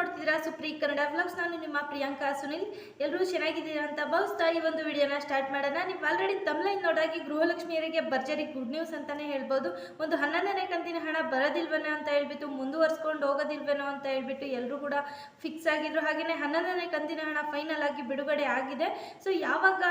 ನೋಡ್ತಿದ್ದೀರಾ? Supreme Kannada vlogs ನಾನು ನಿಮ್ಮ ಪ್ರಿಯಾಂಕಾ ಸುನಿಲ್. ಎಲ್ಲರೂ ಚೆನ್ನಾಗಿದ್ದೀರಾ ಅಂತ ಭಾವಿಸ್ತಾ ಈ ಒಂದು ವಿಡಿಯೋನ ಸ್ಟಾರ್ಟ್ ಮಾಡೋಣ. ನೀವು ಆಲ್ರೆಡಿ ತಮ್ಲೈನ್ ನೋಡಾಗಿ ಗೃಹಲಕ್ಷ್ಮಿಯರಿಗೆ ಭರ್ಜರಿ ಗುಡ್ ನ್ಯೂಸ್ ಅಂತಲೇ ಹೇಳ್ಬೋದು. ಒಂದು ಹನ್ನೊಂದನೇ ಕಂತಿನ ಹಣ ಬರೋದಿಲ್ವೇನೋ ಅಂತ ಹೇಳ್ಬಿಟ್ಟು, ಮುಂದುವರ್ಸ್ಕೊಂಡು ಹೋಗೋದಿಲ್ವೇನೋ ಅಂತ ಹೇಳ್ಬಿಟ್ಟು ಎಲ್ಲರೂ ಕೂಡ ಫಿಕ್ಸ್ ಆಗಿದ್ರು. ಹಾಗೆಯೇ ಹನ್ನೊಂದನೇ ಕಂತಿನ ಹಣ ಫೈನಲ್ ಆಗಿ ಬಿಡುಗಡೆ ಆಗಿದೆ. ಸೊ ಯಾವಾಗ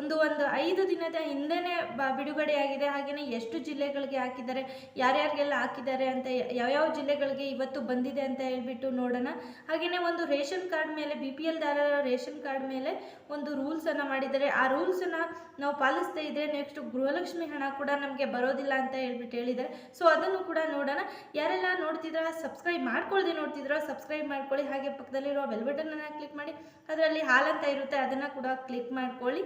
ಒಂದು ಒಂದು ಐದು ದಿನದ ಹಿಂದೆನೇ ಬ, ಬಿಡುಗಡೆ ಆಗಿದೆ. ಹಾಗೆಯೇ ಎಷ್ಟು ಜಿಲ್ಲೆಗಳಿಗೆ ಹಾಕಿದ್ದಾರೆ, ಯಾರ್ಯಾರಿಗೆಲ್ಲ ಹಾಕಿದ್ದಾರೆ ಅಂತ, ಯಾವ್ಯಾವ ಜಿಲ್ಲೆಗಳಿಗೆ ಇವತ್ತು ಬಂದಿದೆ ಅಂತ ಹೇಳ್ಬಿಟ್ಟು ನೋಡೋಣ. ಹಾಗೆಯೇ ಒಂದು ರೇಷನ್ ಕಾರ್ಡ್ ಮೇಲೆ, ಬಿ ಪಿ ಎಲ್ ದಾರರ ರೇಷನ್ ಕಾರ್ಡ್ ಮೇಲೆ ಒಂದು ರೂಲ್ಸನ್ನು ಮಾಡಿದ್ದಾರೆ. ಆ ರೂಲ್ಸನ್ನು ನಾವು ಪಾಲಿಸ್ತಾ ಇದ್ದರೆ ನೆಕ್ಸ್ಟ್ ಗೃಹಲಕ್ಷ್ಮಿ ಹಣ ಕೂಡ ನಮಗೆ ಬರೋದಿಲ್ಲ ಅಂತ ಹೇಳ್ಬಿಟ್ಟು ಹೇಳಿದ್ದಾರೆ. ಸೊ ಅದನ್ನು ಕೂಡ ನೋಡೋಣ. ಯಾರೆಲ್ಲ ನೋಡ್ತಿದ್ರ ಸಬ್ಸ್ಕ್ರೈಬ್ ಮಾಡ್ಕೊಳ್ದೆ ನೋಡ್ತಿದ್ರೋ ಸಬ್ಸ್ಕ್ರೈಬ್ ಮಾಡ್ಕೊಳ್ಳಿ. ಹಾಗೆ ಪಕ್ಕದಲ್ಲಿರೋ ಬೆಲ್ ಬಟನನ್ನು ಕ್ಲಿಕ್ ಮಾಡಿ. ಅದರಲ್ಲಿ ಹಾಲ್ ಅಂತ ಇರುತ್ತೆ, ಅದನ್ನು ಕೂಡ ಕ್ಲಿಕ್ ಮಾಡ್ಕೊಳ್ಳಿ.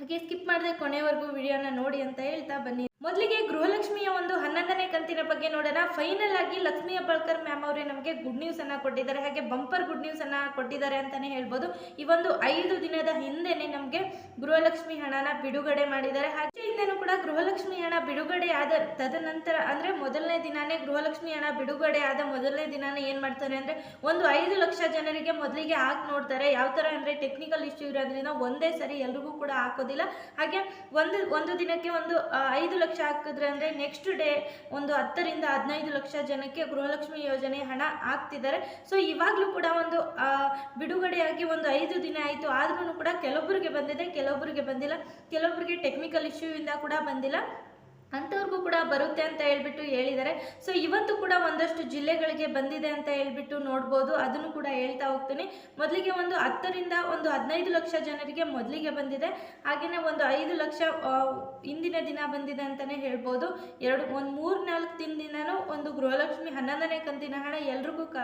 ಹಾಗೆ ಸ್ಕಿಪ್ ಮಾಡದೆ ಕೊನೆವರೆಗೂ ವಿಡಿಯೋನ ನೋಡಿ ಅಂತ ಹೇಳ್ತಾ ಬನ್ನಿ. ಮೊದಲಿಗೆ ಗೃಹಲಕ್ಷ್ಮಿಯ ಒಂದು ಹನ್ನೊಂದನೇ ಕಂತಿನ ಬಗ್ಗೆ ನೋಡೋಣ. ಫೈನಲ್ ಆಗಿ ಲಕ್ಷ್ಮಿ ಹೆಬ್ಬಾಳ್ಕರ್ ಮ್ಯಾಮ್ ಅವರೇ ನಮಗೆ ಗುಡ್ ನ್ಯೂಸ್ ಅನ್ನ ಕೊಟ್ಟಿದ್ದಾರೆ. ಹಾಗೆ ಬಂಪರ್ ಗುಡ್ ನ್ಯೂಸ್ ಅನ್ನ ಕೊಟ್ಟಿದ್ದಾರೆ ಅಂತಾನೆ ಹೇಳ್ಬೋದು. ಈ ಒಂದು ಐದು ದಿನದ ಹಿಂದೆನೆ ನಮಗೆ ಗೃಹಲಕ್ಷ್ಮಿ ಹಣನ ಬಿಡುಗಡೆ ಮಾಡಿದ್ದಾರೆ. ಹಾಗೆ ಹಿಂದೆನೂ ಕೂಡ ಗೃಹಲಕ್ಷ್ಮಿ ಹಣ ಬಿಡುಗಡೆ ಆದ ತದನಂತರ ಅಂದ್ರೆ ಮೊದಲನೇ ದಿನಾನೇ ಗೃಹಲಕ್ಷ್ಮಿ ಹಣ ಬಿಡುಗಡೆ ಆದ ಮೊದಲನೇ ದಿನಾನೇ ಏನ್ ಮಾಡ್ತಾರೆ ಅಂದ್ರೆ ಒಂದು ಐದು ಲಕ್ಷ ಜನರಿಗೆ ಮೊದಲಿಗೆ ಹಾಕಿ ನೋಡ್ತಾರೆ. ಯಾವ ತರ ಅಂದ್ರೆ ಟೆಕ್ನಿಕಲ್ ಇಶ್ಯೂ ಇರೋದ್ರಿಂದ ಒಂದೇ ಸರಿ ಎಲ್ರಿಗೂ ಕೂಡ ಹಾಕೋದಿಲ್ಲ. ಹಾಗೆ ಒಂದು ಒಂದು ದಿನಕ್ಕೆ ಒಂದು ಐದು ಲಕ್ಷ ಹಾಕಿದ್ರೆ ಅಂದ್ರೆ ನೆಕ್ಸ್ಟ್ ಡೇ ಒಂದು ಹತ್ತರಿಂದ ಹದಿನೈದು ಲಕ್ಷ ಜನಕ್ಕೆ ಗೃಹಲಕ್ಷ್ಮಿ ಯೋಜನೆ ಹಣ ಹಾಕ್ತಿದ್ದಾರೆ. ಸೊ ಇವಾಗಲೂ ಕೂಡ ಒಂದು ಬಿಡುಗಡೆಯಾಗಿ ಒಂದು ಐದು ದಿನ ಆಯಿತು. ಆದ್ರೂ ಕೂಡ ಕೆಲವೊಬ್ಬರಿಗೆ ಬಂದಿದೆ ಕೆಲವೊಬ್ಬರಿಗೆ ಬಂದಿಲ್ಲ. ಕೆಲವೊಬ್ಬರಿಗೆ ಟೆಕ್ನಿಕಲ್ ಇಶ್ಯೂ ಇಂದ ಕೂಡ ಬಂದಿಲ್ಲ ಅಂಥವ್ರಿಗೂ ಕೂಡ ಬರುತ್ತೆ ಅಂತ ಹೇಳ್ಬಿಟ್ಟು ಹೇಳಿದ್ದಾರೆ. ಸೊ ಇವತ್ತು ಕೂಡ ಒಂದಷ್ಟು ಜಿಲ್ಲೆಗಳಿಗೆ ಬಂದಿದೆ ಅಂತ ಹೇಳ್ಬಿಟ್ಟು ನೋಡ್ಬೋದು. ಅದನ್ನು ಕೂಡ ಹೇಳ್ತಾ ಹೋಗ್ತೀನಿ. ಮೊದಲಿಗೆ ಒಂದು ಹತ್ತರಿಂದ ಒಂದು ಹದಿನೈದು ಲಕ್ಷ ಜನರಿಗೆ ಮೊದಲಿಗೆ ಬಂದಿದೆ. ಹಾಗೆಯೇ ಒಂದು ಐದು ಲಕ್ಷ ಇಂದಿನ ದಿನ ಬಂದಿದೆ ಅಂತಲೇ ಹೇಳ್ಬೋದು. ಎರಡು, ಒಂದು ಮೂರು ನಾಲ್ಕು ದಿನದಿಂದನೂ ಒಂದು ಗೃಹಲಕ್ಷ್ಮಿ ಹನ್ನೊಂದನೇ ಕಂತಿನ ಹಣ ಎಲ್ರಿಗೂ ಕ,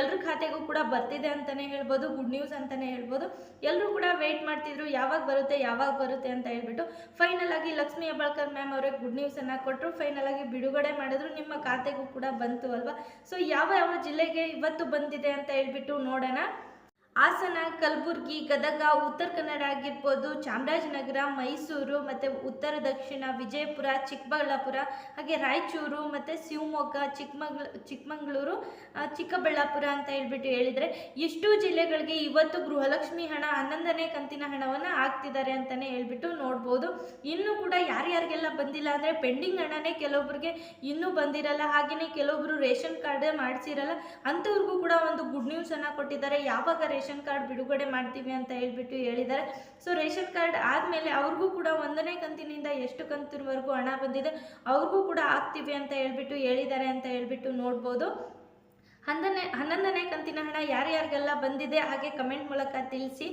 ಎಲ್ರ ಖಾತೆಗೂ ಕೂಡ ಬರ್ತಿದೆ ಅಂತಲೇ ಹೇಳ್ಬೋದು. ಗುಡ್ ನ್ಯೂಸ್ ಅಂತಲೇ ಹೇಳ್ಬೋದು. ಎಲ್ಲರೂ ಕೂಡ ವೆಯ್ಟ್ ಮಾಡ್ತಿದ್ರು. ಯಾವಾಗ ಬರುತ್ತೆ ಯಾವಾಗ ಬರುತ್ತೆ ಅಂತ ಹೇಳ್ಬಿಟ್ಟು. ಫೈನಲ್ ಆಗಿ ಲಕ್ಷ್ಮಿ ಹೆಬ್ಬಾಳ್ಕರ್ ಮ್ಯಾಮ್ ಅವರಿಗೆ ಗುಡ್ ನ್ಯೂಸ್ ಅನ್ನ ಕೊಟ್ಟರು ಫೈನಲ್ ಆಗಿ ಬಿಡುಗಡೆ ಮಾಡಿದ್ರು. ನಿಮ್ಮ ಖಾತೆಗೂ ಕೂಡ ಬಂತು ಅಲ್ವಾ? ಸೊ ಯಾವ ಯಾವ ಜಿಲ್ಲೆಗೆ ಇವತ್ತು ಬಂದಿದೆ ಅಂತ ಹೇಳ್ಬಿಟ್ಟು ನೋಡೋಣ. ಹಾಸನ, ಕಲಬುರ್ಗಿ, ಗದಗ, ಉತ್ತರ ಕನ್ನಡ ಆಗಿರ್ಬೋದು, ಚಾಮರಾಜನಗರ, ಮೈಸೂರು, ಮತ್ತು ಉತ್ತರ, ದಕ್ಷಿಣ, ವಿಜಯಪುರ, ಚಿಕ್ಕಬಳ್ಳಾಪುರ, ಹಾಗೆ ರಾಯಚೂರು, ಮತ್ತು ಶಿವಮೊಗ್ಗ, ಚಿಕ್ಕಮಂಗ್ಳ, ಚಿಕ್ಕಮಗಳೂರು ಚಿಕ್ಕಬಳ್ಳಾಪುರ ಅಂತ ಹೇಳ್ಬಿಟ್ಟು ಹೇಳಿದರೆ ಇಷ್ಟು ಜಿಲ್ಲೆಗಳಿಗೆ ಇವತ್ತು ಗೃಹಲಕ್ಷ್ಮಿ ಹಣ, ಹನ್ನೊಂದನೇ ಕಂತಿನ ಹಣವನ್ನು ಹಾಕ್ತಿದ್ದಾರೆ ಅಂತಲೇ ಹೇಳ್ಬಿಟ್ಟು ನೋಡ್ಬೋದು. ಇನ್ನೂ ಕೂಡ ಯಾರ್ಯಾರಿಗೆಲ್ಲ ಬಂದಿಲ್ಲ ಅಂದರೆ ಪೆಂಡಿಂಗ್ ಹಣನೇ ಕೆಲವೊಬ್ಬರಿಗೆ ಇನ್ನೂ ಬಂದಿರಲ್ಲ. ಹಾಗೆಯೇ ಕೆಲವೊಬ್ಬರು ರೇಷನ್ ಕಾರ್ಡ್ ಮಾಡಿಸಿರಲ್ಲ, ಅಂಥವ್ರಿಗೂ ಕೂಡ ಒಂದು ಗುಡ್ ನ್ಯೂಸನ್ನು ಕೊಟ್ಟಿದ್ದಾರೆ. ಯಾವಾಗ ಕಾರ್ಡ್ ಬಿಡುಗಡೆ ಮಾಡ್ತೀವಿ ಅಂತ ಹೇಳ್ಬಿಟ್ಟು ಹೇಳಿದ್ದಾರೆ. ಸೊ ರೇಷನ್ ಕಾರ್ಡ್ ಆದಮೇಲೆ ಅವ್ರಿಗೂ ಕೂಡ ಒಂದನೇ ಕಂತಿನಿಂದ ಎಷ್ಟು ಕಂತಿನವರೆಗೂ ಹಣ ಬಂದಿದೆ ಅವ್ರಿಗೂ ಕೂಡ ಆಗ್ತೀವಿ ಅಂತ ಹೇಳ್ಬಿಟ್ಟು ಹೇಳಿದ್ದಾರೆ ಅಂತ ಹೇಳ್ಬಿಟ್ಟು ನೋಡ್ಬೋದು. ಹನ್ನೊಂದನೇ ಹನ್ನೊಂದನೇ ಕಂತಿನ ಹಣ ಯಾರ್ಯಾರಿಗೆಲ್ಲ ಬಂದಿದೆ ಹಾಗೆ ಕಮೆಂಟ್ ಮೂಲಕ ತಿಳಿಸಿ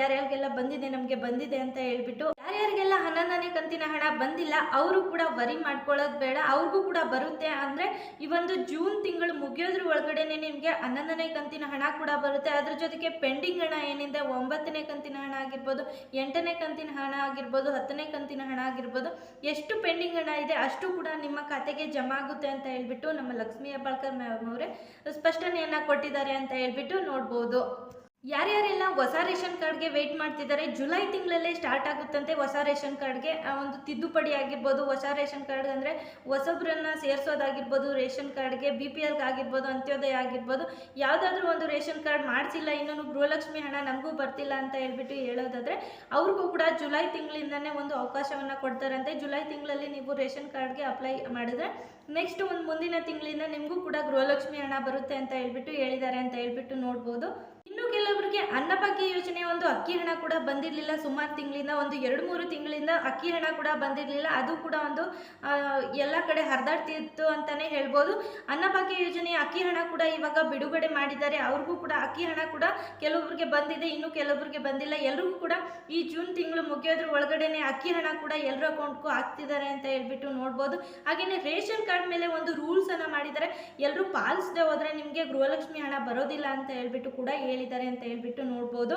ಯಾರ್ಯಾರಿಗೆಲ್ಲ ಬಂದಿದೆ, ನಮಗೆ ಬಂದಿದೆ ಅಂತ ಹೇಳ್ಬಿಟ್ಟು ಯಾರ್ಯಾರಿಗೆಲ್ಲ ಹನ್ನೊಂದನೇ ಕಂತಿನ ಹಣ ಬಂದಿಲ್ಲ, ಅವರು ಕೂಡ ವರಿ ಮಾಡ್ಕೊಳ್ಳೋದು ಬೇಡ, ಅವ್ರಿಗೂ ಕೂಡ ಬರುತ್ತೆ ಅಂದರೆ ಈ ಒಂದು ಜೂನ್ ತಿಂಗಳು ಮುಗಿಯೋದ್ರ ಒಳಗಡೆನೆ ನಿಮಗೆ ಹನ್ನೊಂದನೇ ಕಂತಿನ ಹಣ ಕೂಡ ಬರುತ್ತೆ. ಅದ್ರ ಜೊತೆಗೆ ಪೆಂಡಿಂಗ್ ಹಣ ಏನಿದೆ, ಒಂಬತ್ತನೇ ಕಂತಿನ ಹಣ ಆಗಿರ್ಬೋದು, ಎಂಟನೇ ಕಂತಿನ ಹಣ ಆಗಿರ್ಬೋದು, ಹತ್ತನೇ ಕಂತಿನ ಹಣ ಆಗಿರ್ಬೋದು, ಎಷ್ಟು ಪೆಂಡಿಂಗ್ ಹಣ ಇದೆ ಅಷ್ಟು ಕೂಡ ನಿಮ್ಮ ಖಾತೆಗೆ ಜಮಾ ಆಗುತ್ತೆ ಅಂತ ಹೇಳ್ಬಿಟ್ಟು ನಮ್ಮ ಲಕ್ಷ್ಮೀ ಹೆಬ್ಬಾಳ್ಕರ್ ಮ್ಯಾಮ್ ಅವರೇ ಸ್ಪಷ್ಟನೆಯನ್ನು ಕೊಟ್ಟಿದ್ದಾರೆ ಅಂತ ಹೇಳ್ಬಿಟ್ಟು ನೋಡ್ಬೋದು. ಯಾರ್ಯಾರೆಲ್ಲ ಹೊಸ ರೇಷನ್ ಕಾರ್ಡ್ಗೆ ವೆಯ್ಟ್ ಮಾಡ್ತಿದ್ದಾರೆ, ಜುಲೈ ತಿಂಗಳಲ್ಲೇ ಸ್ಟಾರ್ಟ್ ಆಗುತ್ತಂತೆ ಹೊಸ ರೇಷನ್ ಕಾರ್ಡ್ಗೆ. ಆ ಒಂದು ತಿದ್ದುಪಡಿ ಆಗಿರ್ಬೋದು, ಹೊಸ ರೇಷನ್ ಕಾರ್ಡ್ ಅಂದರೆ ಹೊಸಬ್ರನ್ನ ಸೇರಿಸೋದಾಗಿರ್ಬೋದು, ರೇಷನ್ ಕಾರ್ಡ್ಗೆ ಬಿ ಪಿ ಎಲ್ಗೆ ಆಗಿರ್ಬೋದು, ಅಂತ್ಯೋದಯ ಆಗಿರ್ಬೋದು. ಯಾವುದಾದ್ರೂ ಒಂದು ರೇಷನ್ ಕಾರ್ಡ್ ಮಾಡಿಸಿಲ್ಲ ಇನ್ನೂ ಗೃಹಲಕ್ಷ್ಮಿ ಹಣ ನಮಗೂ ಬರ್ತಿಲ್ಲ ಅಂತ ಹೇಳ್ಬಿಟ್ಟು ಹೇಳೋದಾದರೆ, ಅವ್ರಿಗೂ ಕೂಡ ಜುಲೈ ತಿಂಗಳಿಂದನೇ ಒಂದು ಅವಕಾಶವನ್ನು ಕೊಡ್ತಾರಂತೆ. ಜುಲೈ ತಿಂಗಳಲ್ಲಿ ನೀವು ರೇಷನ್ ಕಾರ್ಡ್ಗೆ ಅಪ್ಲೈ ಮಾಡಿದ್ರೆ ನೆಕ್ಸ್ಟ್ ಒಂದು ಮುಂದಿನ ತಿಂಗಳಿಂದ ನಿಮಗೂ ಕೂಡ ಗೃಹಲಕ್ಷ್ಮಿ ಹಣ ಬರುತ್ತೆ ಅಂತ ಹೇಳ್ಬಿಟ್ಟು ಹೇಳಿದ್ದಾರೆ ಅಂತ ಹೇಳ್ಬಿಟ್ಟು ನೋಡ್ಬೋದು. ಇನ್ನು ಕೆಲವರಿಗೆ ಅನ್ನಭಾಗ್ಯ ಯೋಜನೆ ಒಂದು ಅಕ್ಕಿ ಹಣ ಕೂಡ ಬಂದಿರಲಿಲ್ಲ. ಸುಮಾರು ತಿಂಗಳಿಂದ, ಒಂದು ಎರಡು ಮೂರು ತಿಂಗಳಿಂದ ಅಕ್ಕಿ ಹಣ ಕೂಡ ಬಂದಿರಲಿಲ್ಲ. ಅದು ಕೂಡ ಒಂದು ಎಲ್ಲ ಕಡೆ ಹರಿದಾಡ್ತಿತ್ತು ಅಂತಲೇ ಹೇಳ್ಬೋದು. ಅನ್ನಭಾಗ್ಯ ಯೋಜನೆಯ ಅಕ್ಕಿ ಹಣ ಕೂಡ ಇವಾಗ ಬಿಡುಗಡೆ ಮಾಡಿದ್ದಾರೆ. ಅವ್ರಿಗೂ ಕೂಡ ಅಕ್ಕಿ ಹಣ ಕೂಡ ಕೆಲವರಿಗೆ ಬಂದಿದೆ, ಇನ್ನು ಕೆಲವರಿಗೆ ಬಂದಿಲ್ಲ. ಎಲ್ರಿಗೂ ಕೂಡ ಈ ಜೂನ್ ತಿಂಗಳು ಮುಗಿಯೋದ್ರ ಒಳಗಡೆನೆ ಅಕ್ಕಿ ಹಣ ಕೂಡ ಎಲ್ಲರ ಅಕೌಂಟ್ಗೂ ಹಾಕ್ತಿದ್ದಾರೆ ಅಂತ ಹೇಳ್ಬಿಟ್ಟು ನೋಡ್ಬೋದು. ಹಾಗೆಯೇ ರೇಷನ್ ಕಾರ್ಡ್ ಮೇಲೆ ಒಂದು ರೂಲ್ಸ್ ಅನ್ನ ಮಾಡಿದ್ದಾರೆ. ಎಲ್ಲರೂ ಪಾಲಿಸದೆ ಹೋದರೆ ನಿಮಗೆ ಗೃಹಲಕ್ಷ್ಮಿ ಹಣ ಬರೋದಿಲ್ಲ ಅಂತ ಹೇಳ್ಬಿಟ್ಟು ಕೂಡ ಹೇಳಿದ್ದಾರೆ ಅಂತ ಹೇಳ್ಬಿಟ್ಟು ನೋಡ್ಬೋದು.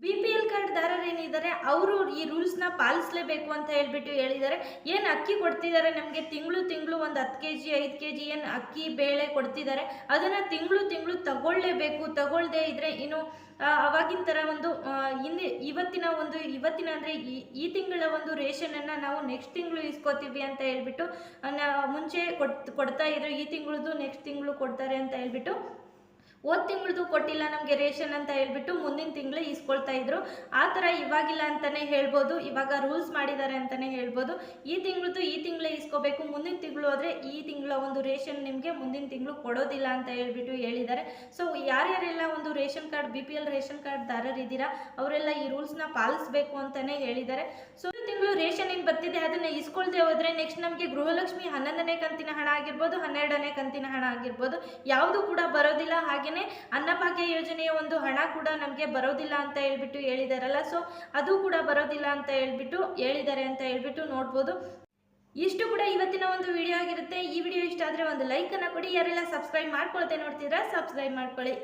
ಬಿ ಪಿ ಎಲ್ ಕಾರ್ಡ್ ದಾರರೇನಿದ್ದಾರೆ ಅವರು ಈ ರೂಲ್ಸ್ನ ಪಾಲಿಸಲೇಬೇಕು ಅಂತ ಹೇಳ್ಬಿಟ್ಟು ಹೇಳಿದ್ದಾರೆ. ಏನು ಅಕ್ಕಿ ಕೊಡ್ತಿದ್ದಾರೆ ನಮಗೆ? ತಿಂಗಳು ತಿಂಗಳು ಒಂದು ಹತ್ತು ಕೆ ಜಿ ಐದು ಕೆ ಜಿ ಏನು ಅಕ್ಕಿ, ಬೇಳೆ ಕೊಡ್ತಿದ್ದಾರೆ. ಅದನ್ನು ತಿಂಗಳು ತಿಂಗಳು ತಗೊಳ್ಳೇಬೇಕು. ತಗೊಳ್ಳದೆ ಇದ್ದರೆ ಇನ್ನು ಅವಾಗಿನ ಥರ ಒಂದು ಹಿಂದೆ, ಇವತ್ತಿನ ಒಂದು, ಇವತ್ತಿನ ಅಂದರೆ ಈ ಈ ತಿಂಗಳ ಒಂದು ರೇಷನನ್ನು ನಾವು ನೆಕ್ಸ್ಟ್ ತಿಂಗಳು ಇಸ್ಕೋತೀವಿ ಅಂತ ಹೇಳ್ಬಿಟ್ಟು ಮುಂಚೆ ಕೊಡ್ ಕೊಡ್ತಾ ಇದ್ರು. ಈ ತಿಂಗಳದ್ದು ನೆಕ್ಸ್ಟ್ ತಿಂಗಳು ಕೊಡ್ತಾರೆ ಅಂತ ಹೇಳ್ಬಿಟ್ಟು ಹೋದ ತಿಂಗಳದು ಕೊಟ್ಟಿಲ್ಲ ನಮಗೆ ರೇಷನ್ ಅಂತ ಹೇಳ್ಬಿಟ್ಟು ಮುಂದಿನ ತಿಂಗಳು ಇಸ್ಕೊಳ್ತಾ ಇದ್ರು. ಆ ಥರ ಇವಾಗಿಲ್ಲ ಅಂತಲೇ ಹೇಳ್ಬೋದು. ಇವಾಗ ರೂಲ್ಸ್ ಮಾಡಿದ್ದಾರೆ ಅಂತಲೇ ಹೇಳ್ಬೋದು. ಈ ತಿಂಗಳದು ಈ ತಿಂಗಳೇ ಇಸ್ಕೋಬೇಕು ಮುಂದಿನ ತಿಂಗಳು ಆದರೆ ಈ ತಿಂಗಳ ಒಂದು ರೇಷನ್ ನಿಮಗೆ ಮುಂದಿನ ತಿಂಗಳು ಕೊಡೋದಿಲ್ಲ ಅಂತ ಹೇಳ್ಬಿಟ್ಟು ಹೇಳಿದ್ದಾರೆ. ಸೊ, ಯಾರ್ಯಾರೆಲ್ಲ ಒಂದು ration card, B P L ration card ದಾರರಿದ್ದೀರಾ ಅವರೆಲ್ಲ ಈ ರೂಲ್ಸ್ನ ಪಾಲಿಸಬೇಕು ಅಂತಲೇ ಹೇಳಿದ್ದಾರೆ. ಸೊ ತಿಂಗಳು ರೇಷನ್ ಏನು ಬರ್ತಿದೆ ಅದನ್ನು ಇಸ್ಕೊಳ್ದೆ ಹೋದರೆ ನೆಕ್ಸ್ಟ್ ನಮಗೆ ಗೃಹಲಕ್ಷ್ಮಿ ಹನ್ನೊಂದನೇ ಕಂತಿನ ಹಣ ಆಗಿರ್ಬೋದು, ಹನ್ನೆರಡನೇ ಕಂತಿನ ಹಣ ಆಗಿರ್ಬೋದು. ಯಾವುದು ಕೂಡ ಬರೋದಿಲ್ಲ. ಹಾಗೆಯೇ ಅನ್ನಭಾಗ್ಯ ಯೋಜನೆಯ ಒಂದು ಹಣ ಕೂಡ ನಮಗೆ ಬರೋದಿಲ್ಲ ಅಂತ ಹೇಳ್ಬಿಟ್ಟು ಹೇಳಿದಾರಲ್ಲ, ಸೊ ಅದು ಕೂಡ ಬರೋದಿಲ್ಲ ಅಂತ ಹೇಳ್ಬಿಟ್ಟು ಹೇಳಿದ್ದಾರೆ ಅಂತ ಹೇಳ್ಬಿಟ್ಟು ನೋಡ್ಬೋದು. ಇಷ್ಟು ಕೂಡ ಇವತ್ತಿನ ಒಂದು ವಿಡಿಯೋ ಆಗಿರುತ್ತೆ. ಈ ವಿಡಿಯೋ ಇಷ್ಟ ಆದರೆ ಒಂದು ಲೈಕನ್ನು ಕೊಡಿ. ಯಾರೆಲ್ಲ ಸಬ್ಸ್ಕ್ರೈಬ್ ಮಾಡ್ಕೊಳ್ತೆ ನೋಡ್ತಿದ್ರೆ ಸಬ್ಸ್ಕ್ರೈಬ್ ಮಾಡ್ಕೊಳ್ಳಿ.